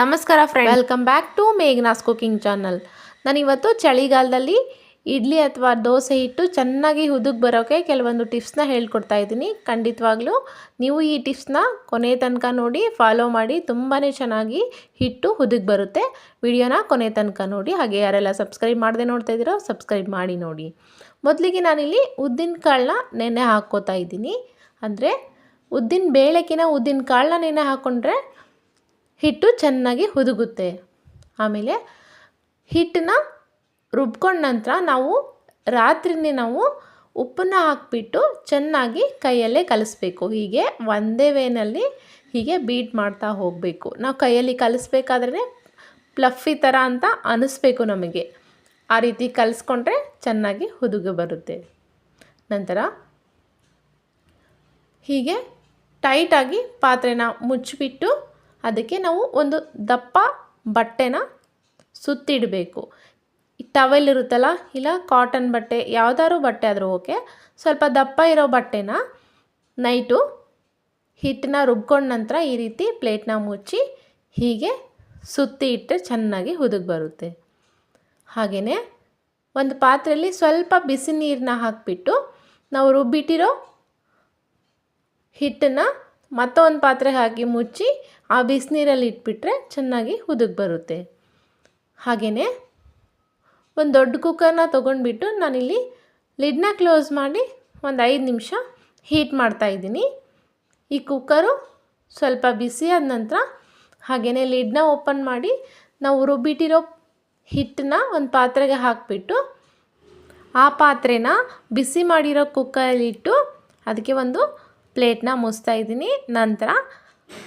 ನಮಸ್ಕಾರ friend welcome back to Meghna's cooking channel ನಾನಿವತ್ತು ಚಳಿಗಾಲದಲ್ಲಿ ಇಡ್ಲಿ ಅಥವಾ ದೋಸೆ ಹಿಟ್ಟು ಚೆನ್ನಾಗಿ ಹುದುಗ್ ಬರೋಕ್ಕೆ ಕೆಲವೊಂದು ಟಿಪ್ಸ್ನ ಹೇಳ್ಕೊಡ್ತಾ ಇದ್ದೀನಿ. ಖಂಡಿತವಾಗ್ಲೂ ನೀವು ಈ ಟಿಪ್ಸ್ನ ಕೊನೆ ತನಕ ನೋಡಿ ಫಾಲೋ ಮಾಡಿ ತುಂಬಾ ಚೆನ್ನಾಗಿ ಹಿಟ್ಟು ಹುದುಗ್ ಬರುತ್ತೆ. ವಿಡಿಯೋನ ಕೊನೆ ತನಕ ನೋಡಿ, ಹಾಗೆ ಯಾರೆಲ್ಲ ಸಬ್ಸ್ಕ್ರೈಬ್ ಮಾಡದೆ ನೋಡ್ತಾ ಇದ್ದೀರೋ ಸಬ್ಸ್ಕ್ರೈಬ್ ಮಾಡಿ ನೋಡಿ. ಮೊದಲಿಗೆ ನಾನಿಲ್ಲಿ ಉದ್ದಿನ ಕಾಳನ್ನ ನೆನೆ ಹಾಕ್ಕೋತಾ ಇದ್ದೀನಿ. ಅಂದರೆ ಉದ್ದಿನ ಬೇಳೆಕಿನ ಉದ್ದಿನ ಕಾಳನ್ನ ನೆನೆ ಹಾಕ್ಕೊಂಡ್ರೆ ಹಿಟ್ಟು ಚೆನ್ನಾಗಿ ಹುದುಗುತ್ತೆ. ಆಮೇಲೆ ಹಿಟ್ಟನ್ನ ರುಬ್ಕೊಂಡ ನಂತರ ನಾವು ರಾತ್ರಿನೇ ನಾವು ಉಪ್ಪನ್ನು ಹಾಕಿಬಿಟ್ಟು ಚೆನ್ನಾಗಿ ಕೈಯಲ್ಲೇ ಕಲಿಸ್ಬೇಕು. ಹೀಗೆ ಒಂದೇ ವೇನಲ್ಲಿ ಹೀಗೆ ಬೀಟ್ ಮಾಡ್ತಾ ಹೋಗಬೇಕು. ನಾವು ಕೈಯಲ್ಲಿ ಕಲಿಸ್ಬೇಕಾದ್ರೆ ಪ್ಲಫಿ ಥರ ಅಂತ ಅನ್ನಿಸ್ಬೇಕು ನಮಗೆ. ಆ ರೀತಿ ಕಲಿಸ್ಕೊಂಡ್ರೆ ಚೆನ್ನಾಗಿ ಹುದುಗು ಬರುತ್ತೆ. ನಂತರ ಹೀಗೆ ಟೈಟಾಗಿ ಪಾತ್ರೆನ ಮುಚ್ಚಿಬಿಟ್ಟು ಅದಕ್ಕೆ ನಾವು ಒಂದು ದಪ್ಪ ಬಟ್ಟೆನ ಸುತ್ತಿಡಬೇಕು. ಟವೆಲ್ ಇರುತ್ತಲ್ಲ, ಇಲ್ಲ ಕಾಟನ್ ಬಟ್ಟೆ, ಯಾವುದಾದ್ರು ಬಟ್ಟೆ ಆದರೂ ಓಕೆ ಸ್ವಲ್ಪ ದಪ್ಪ ಇರೋ ಬಟ್ಟೆನ ನೈಟು ಹಿಟ್ಟನ್ನ ರುಬ್ಕೊಂಡ ನಂತರ ಈ ರೀತಿ ಪ್ಲೇಟ್ನ ಮುಚ್ಚಿ ಹೀಗೆ ಸುತ್ತಿ ಇಟ್ಟರೆ ಚೆನ್ನಾಗಿ ಹುದುಗ್ ಬರುತ್ತೆ. ಹಾಗೆಯೇ ಒಂದು ಪಾತ್ರೆಯಲ್ಲಿ ಸ್ವಲ್ಪ ಬಿಸಿ ನೀರನ್ನ ಹಾಕಿಬಿಟ್ಟು ನಾವು ರುಬ್ಬಿಟ್ಟಿರೋ ಹಿಟ್ಟನ್ನು ಮತ್ತೊಂದು ಪಾತ್ರೆ ಹಾಕಿ ಮುಚ್ಚಿ ಆ ಬಿಸಿನೀರಲ್ಲಿ ಇಟ್ಬಿಟ್ರೆ ಚೆನ್ನಾಗಿ ಹುದುಗ್ ಬರುತ್ತೆ. ಹಾಗೆಯೇ ಒಂದು ದೊಡ್ಡ ಕುಕ್ಕರ್ನ ತೊಗೊಂಡ್ಬಿಟ್ಟು ನಾನಿಲ್ಲಿ ಲಿಡ್ನ ಕ್ಲೋಸ್ ಮಾಡಿ ಒಂದು ಐದು ನಿಮಿಷ ಹೀಟ್ ಮಾಡ್ತಾಯಿದ್ದೀನಿ ಈ ಕುಕ್ಕರು ಸ್ವಲ್ಪ ಬಿಸಿ ಆದ ನಂತರ ಹಾಗೆಯೇ ಲಿಡ್ನ ಓಪನ್ ಮಾಡಿ ನಾವು ರುಬ್ಬಿಟ್ಟಿರೋ ಹಿಟ್ಟನ್ನ ಒಂದು ಪಾತ್ರೆಗೆ ಹಾಕಿಬಿಟ್ಟು ಆ ಪಾತ್ರೆನ ಬಿಸಿ ಮಾಡಿರೋ ಕುಕ್ಕರಲ್ಲಿಟ್ಟು ಅದಕ್ಕೆ ಒಂದು ಪ್ಲೇಟ್ನ ಮುಸ್ತಾ ಇದ್ದೀನಿ. ನಂತರ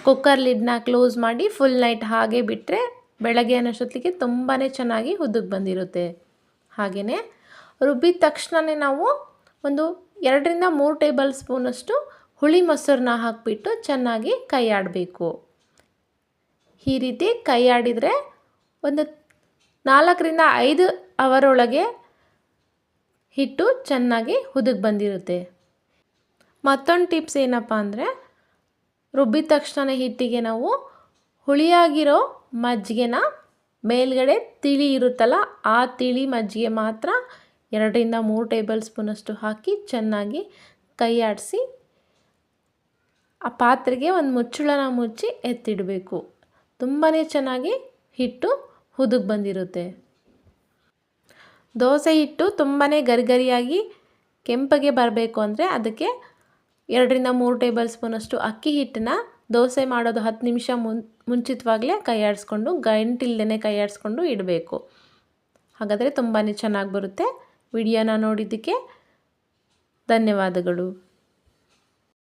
ಕುಕ್ಕರ್ ಲಿಡ್ನ ಕ್ಲೋಸ್ ಮಾಡಿ ಫುಲ್ ನೈಟ್ ಹಾಗೆ ಬಿಟ್ಟರೆ ಬೆಳಗ್ಗೆ ಅನ್ನೋಷ್ಟೊತ್ತಿಗೆ ತುಂಬಾ ಚೆನ್ನಾಗಿ ಹುದುಗ್ ಬಂದಿರುತ್ತೆ. ಹಾಗೆಯೇ ರುಬ್ಬಿದ ತಕ್ಷಣವೇ ನಾವು ಒಂದು ಎರಡರಿಂದ ಮೂರು ಟೇಬಲ್ ಸ್ಪೂನಷ್ಟು ಹುಳಿ ಮೊಸರನ್ನ ಹಾಕಿಬಿಟ್ಟು ಚೆನ್ನಾಗಿ ಕೈ ಆಡಬೇಕು ಈ ರೀತಿ ಕೈ ಆಡಿದರೆ ಒಂದು ನಾಲ್ಕರಿಂದ ಐದು ಅವರೊಳಗೆ ಹಿಟ್ಟು ಚೆನ್ನಾಗಿ ಹುದುಗ್ ಬಂದಿರುತ್ತೆ. ಮತ್ತೊಂದು ಟಿಪ್ಸ್ ಏನಪ್ಪ ಅಂದರೆ, ರುಬ್ಬಿದ ತಕ್ಷಣ ಹಿಟ್ಟಿಗೆ ನಾವು ಹುಳಿಯಾಗಿರೋ ಮಜ್ಜಿಗೆನ ಮೇಲ್ಗಡೆ ತಿಳಿ ಇರುತ್ತಲ್ಲ, ಆ ತಿಳಿ ಮಜ್ಜಿಗೆ ಮಾತ್ರ ಎರಡರಿಂದ ಮೂರು ಟೇಬಲ್ ಸ್ಪೂನಷ್ಟು ಹಾಕಿ ಚೆನ್ನಾಗಿ ಕೈಯಾಡಿಸಿ ಆ ಪಾತ್ರೆಗೆ ಒಂದು ಮುಚ್ಚಳನ ಮುಚ್ಚಿ ಎತ್ತಿಡಬೇಕು. ತುಂಬಾ ಚೆನ್ನಾಗಿ ಹಿಟ್ಟು ಹುದುಗ್ ಬಂದಿರುತ್ತೆ. ದೋಸೆ ಹಿಟ್ಟು ತುಂಬಾ ಗರಿಗರಿಯಾಗಿ ಕೆಂಪಗೆ ಬರಬೇಕು ಅಂದರೆ ಅದಕ್ಕೆ ಎರಡರಿಂದ ಮೂರು ಟೇಬಲ್ ಸ್ಪೂನಷ್ಟು ಅಕ್ಕಿ ಹಿಟ್ಟನ್ನ ದೋಸೆ ಮಾಡೋದು ಹತ್ತು ನಿಮಿಷ ಮುನ್, ಮುಂಚಿತವಾಗಲೇ ಕೈ ಆಡಿಸ್ಕೊಂಡು ಗಂಟಿಲ್ದೇ ಕೈ ಆಡಿಸ್ಕೊಂಡು ಇಡಬೇಕು. ಹಾಗಾದರೆ ತುಂಬಾ ಚೆನ್ನಾಗಿ ಬರುತ್ತೆ. ವಿಡಿಯೋನ ನೋಡಿದ್ದಕ್ಕೆ ಧನ್ಯವಾದಗಳು.